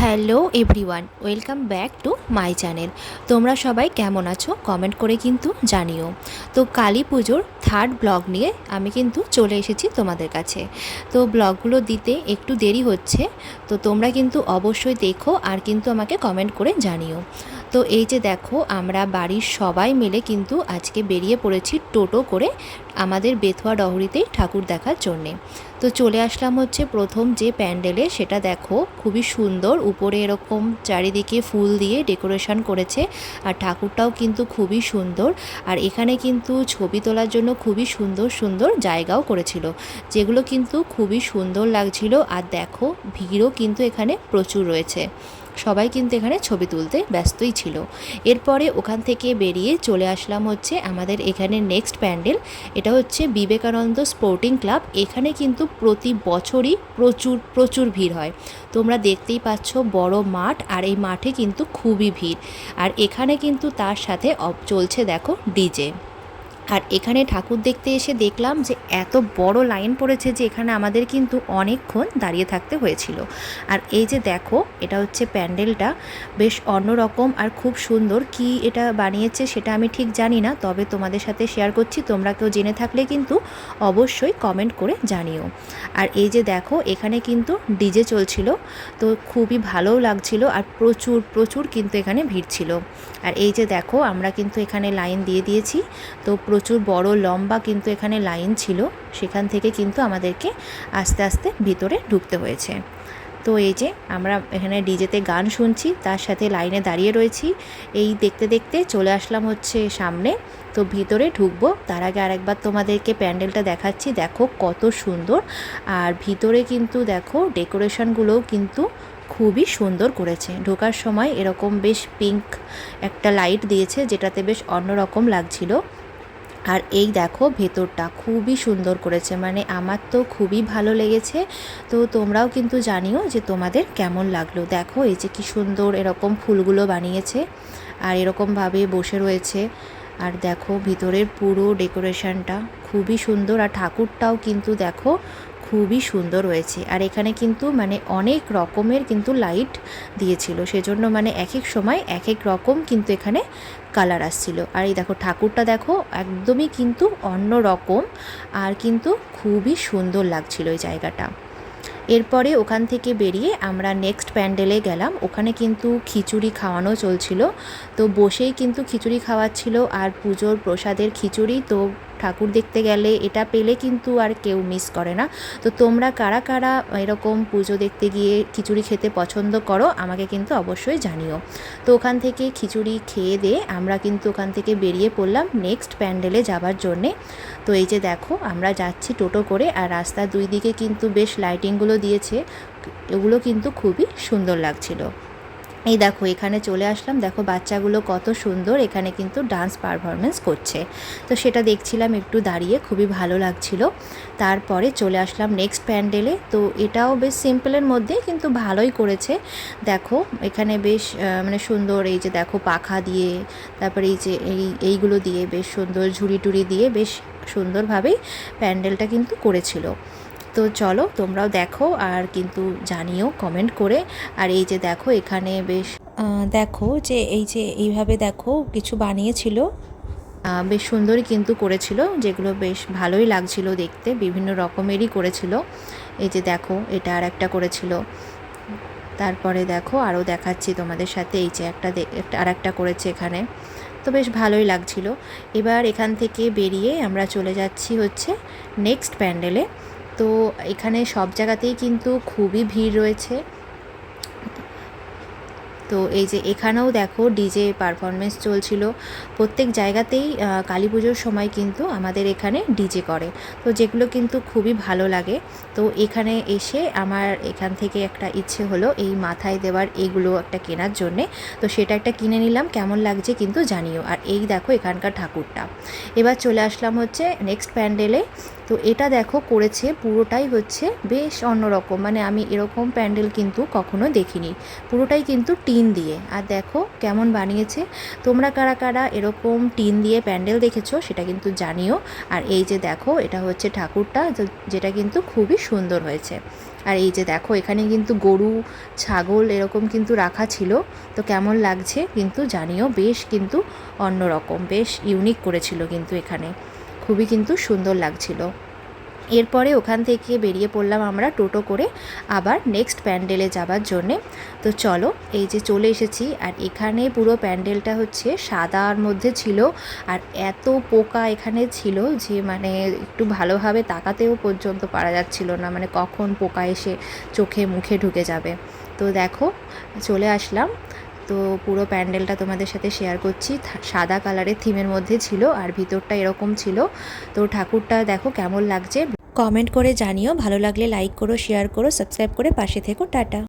Hello everyone, welcome back to my channel. তোমরা সবাই কেমন আছো? কমেন্ট করে কিন্তু জানিও। তো কালী পুজোর থার্ড ব্লগ নিয়ে আমি কিন্তু চলে এসেছি তোমাদের কাছে। তো ব্লগগুলো দিতে একটু দেরি হচ্ছে, তো তোমরা কিন্তু অবশ্যই দেখো আর কিন্তু আমাকে কমেন্ট করে জানিও। তো এই যে দেখো, আমরা বাড়ির সবাই মিলে কিন্তু আজকে বেরিয়ে পড়েছি টোটো করে আমাদের বেথুয়া ডহরিতেই ঠাকুর দেখার জন্যে। তো চলে আসলাম হচ্ছে প্রথম যে প্যান্ডেলে, সেটা দেখো, খুবই সুন্দর, উপরে এরকম চারিদিকে ফুল দিয়ে ডেকোরেশন করেছে, আর ঠাকুরটাও কিন্তু খুবই সুন্দর, আর এখানে কিন্তু ছবি তোলার জন্য খুবই সুন্দর সুন্দর জায়গাও করেছিল, যেগুলো কিন্তু খুবই সুন্দর লাগছিল, আর দেখো, ভিড়ও কিন্তু এখানে প্রচুর রয়েছে। সবাই কিন্তু এখানে ছবি তুলতে ব্যস্তই ছিল। এরপরে ওখান থেকে বেরিয়ে চলে আসলাম হচ্ছে আমাদের এখানে নেক্সট প্যান্ডেল। এটা হচ্ছে বিবেকানন্দ স্পোর্টিং ক্লাব এখানে কিন্তু প্রতি বছরই প্রচুর প্রচুর ভিড় হয়। তোমরা দেখতেই পাচ্ছ বড় মাঠ আর এই মাঠে কিন্তু খুবই ভিড়। আর এখানে কিন্তু তার সাথে চলছে দেখো ডিজে আর এখানে ঠাকুর দেখতে এসে দেখলাম যে এত বড় লাইন পড়েছে যে এখানে আমাদের কিন্তু অনেকক্ষণ দাঁড়িয়ে থাকতে হয়েছিল। আর এই যে দেখো, এটা হচ্ছে প্যান্ডেলটা। বেশ অন্যরকম আর খুব সুন্দর। কি এটা বানিয়েছে সেটা আমি ঠিক জানি না, তবে তোমাদের সাথে শেয়ার করছি। তোমরা কেউ জেনে থাকলে কিন্তু অবশ্যই কমেন্ট করে জানিও। আর এই যে দেখো, এখানে কিন্তু ডিজে চলছিল। তো খুবই ভালোও লাগছিল আর প্রচুর প্রচুর কিন্তু এখানে ভিড় ছিল। আর এই যে দেখো, আমরা কিন্তু এখানে লাইন দিয়ে দিয়েছি। তো প্রচুর বড়, লম্বা কিন্তু এখানে লাইন ছিল। সেখান থেকে কিন্তু আমাদেরকে আস্তে আস্তে ভিতরে ঢুকতে হয়েছে। তো এই যে আমরা এখানে ডিজেতে গান শুনছি, তার সাথে লাইনে দাঁড়িয়ে রয়েছি। এই দেখতে দেখতে চলে আসলাম হচ্ছে সামনে। তো ভিতরে ঢুকবো, তার আগে আরেকবার তোমাদেরকে প্যান্ডেলটা দেখাচ্ছি। দেখো কত সুন্দর। আর ভিতরে কিন্তু দেখো ডেকোরেশনগুলোও কিন্তু খুবই সুন্দর করেছে। ঢোকার সময় এরকম বেশ পিঙ্ক একটা লাইট দিয়েছে, যেটাতে বেশ অন্যরকম লাগছিল। আর এই দেখো, ভেতরটা খুবই সুন্দর করেছে মানে আমার তো খুবই ভালো লেগেছে। তো তোমরাও কিন্তু জানিও যে তোমাদের কেমন লাগল। দেখো, এই যে কি সুন্দর এরকম ফুলগুলো বানিয়েছে আর এরকমভাবে বসে রয়েছে। আর দেখো, ভিতরের পুরো ডেকোরেশনটা খুবই সুন্দর। আর ঠাকুরটাও কিন্তু দেখো খুবই সুন্দর হয়েছে। আর এখানে কিন্তু মানে অনেক রকমের কিন্তু লাইট দিয়েছিল। সেজন্য মানে এক এক সময় এক এক রকম কিন্তু এখানে কালার আসছিল। আর এই দেখো, ঠাকুরটা দেখো, একদমই কিন্তু অন্য রকম আর কিন্তু খুবই সুন্দর লাগছিল এই জায়গাটা। এরপরে ওখান থেকে বেরিয়ে আমরা নেক্সট প্যান্ডেলে গেলাম। ওখানে কিন্তু খিচুড়ি খাওয়ানো চলছিল। তো বসেই কিন্তু খিচুড়ি খাওয়াচ্ছিল আর পুজোর প্রসাদের খিচুড়ি তো ঠাকুর দেখতে গেলে এটা পেলে কিন্তু আর কেউ মিস করে না। তো তোমরা কারা কারা এরকম পুজো দেখতে গিয়ে খিচুড়ি খেতে পছন্দ করো আমাকে কিন্তু অবশ্যই জানিও। তো ওখান থেকে খিচুড়ি খেয়ে দিয়ে আমরা কিন্তু ওখান থেকে বেরিয়ে পড়লাম নেক্সট প্যান্ডেলে যাবার জন্যে। তো এই যে দেখো, আমরা যাচ্ছি টোটো করে আর রাস্তার দুই দিকে কিন্তু বেশ লাইটিংগুলো দিয়েছে এগুলো কিন্তু খুবই সুন্দর লাগছিল। এই দেখো, এখানে চলে আসলাম। দেখো, বাচ্চাগুলো কত সুন্দর। এখানে কিন্তু ডান্স পারফরমেন্স করছে। তো সেটা দেখছিলাম একটু দাঁড়িয়ে, খুবই ভালো লাগছিল। তারপরে চলে আসলাম নেক্সট প্যান্ডেলে তো এটাও বেশ সিম্পলের মধ্যে, কিন্তু ভালোই করেছে। দেখো, এখানে বেশ মানে সুন্দর এই যে দেখো, পাখা দিয়ে, তারপরে এই যে এই, এইগুলো দিয়ে বেশ সুন্দর ঝুড়ি টুড়ি দিয়ে বেশ সুন্দরভাবেই প্যান্ডেলটা কিন্তু করেছিল। তো চলো তোমরাও দেখো আর কিন্তু জানিও কমেন্ট করে। আর এই যে দেখো, এখানে বেশ দেখো যে এই যে এইভাবে দেখো কিছু বানিয়েছিল। বেশ সুন্দরই কিন্তু করেছিল, যেগুলো বেশ ভালোই লাগছিল দেখতে, বিভিন্ন রকমেরই করেছিল। এই যে দেখো, এটা আর একটা করেছিল। তারপরে দেখো, আরও দেখাচ্ছি তোমাদের সাথে, এই যে একটা আর একটা করেছে এখানে। তো বেশ ভালোই লাগছিল। এবার এখান থেকে বেরিয়ে আমরা চলে যাচ্ছি হচ্ছে নেক্সট প্যান্ডেলে তো এখানে সব জায়গাতেই কিন্তু খুবই ভিড় রয়েছে। তো এই যে এখানেও দেখো ডিজে পারফরমেন্স চলছিল। প্রত্যেক জায়গাতেই কালী পুজোর সময় কিন্তু আমাদের এখানে ডিজে করে। তো যেগুলো কিন্তু খুবই ভালো লাগে। তো এখানে এসে আমার এখান থেকে একটা ইচ্ছে হলো এই মাথায় দেওয়ার এইগুলো একটা কেনার জন্যে। তো সেটা একটা কিনে নিলাম, কেমন লাগছে কিন্তু জানিও। আর এই দেখো এখানকার ঠাকুরটা। এবার চলে আসলাম হচ্ছে নেক্সট প্যান্ডেলে তো এটা দেখো করেছে, পুরোটাই হচ্ছে বেশ অন্যরকম। মানে আমি এরকম প্যান্ডেল কিন্তু কখনো দেখিনি। পুরোটাই কিন্তু টিন দিয়ে। আর দেখো কেমন বানিয়েছে। তোমরা কারা কারা এরকম টিন দিয়ে প্যান্ডেল দেখেছ সেটা কিন্তু জানিও। আর এই যে দেখো, এটা হচ্ছে ঠাকুরটা যেটা কিন্তু খুবই সুন্দর হয়েছে। আর এই যে দেখো, এখানে কিন্তু গরু, ছাগল এরকম কিন্তু রাখা ছিল। তো কেমন লাগছে কিন্তু জানিও। বেশ কিন্তু অন্যরকম, বেশ ইউনিক করেছিল কিন্তু এখানে। খুবই কিন্তু সুন্দর লাগছিল। এরপরে ওখান থেকে বেরিয়ে পড়লাম আমরা টোটো করে আবার নেক্সট প্যান্ডেলে যাবার জন্যে। তো চলো, এই যে চলে এসেছি আর এখানে পুরো প্যান্ডেলটা হচ্ছে সাদার মধ্যে ছিল আর এত পোকা এখানে ছিল যে মানে একটু ভালোভাবে তাকাতেও পর্যন্ত পারা যাচ্ছিল না মানে কখন পোকা এসে চোখে মুখে ঢুকে যাবে। তো দেখো, চলে আসলাম। তো পুরো প্যান্ডেলটা তোমাদের সাথে শেয়ার করছি। সাদা কালারের থিমের মধ্যে ছিল আর ভিতরটা এরকম ছিল। তো ঠাকুরটা দেখো কেমন লাগছে। কমেন্ট করে জানিও। ভালো লাগলে লাইক করো শেয়ার করো সাবস্ক্রাইব করে পাশে থেকো। টাটা।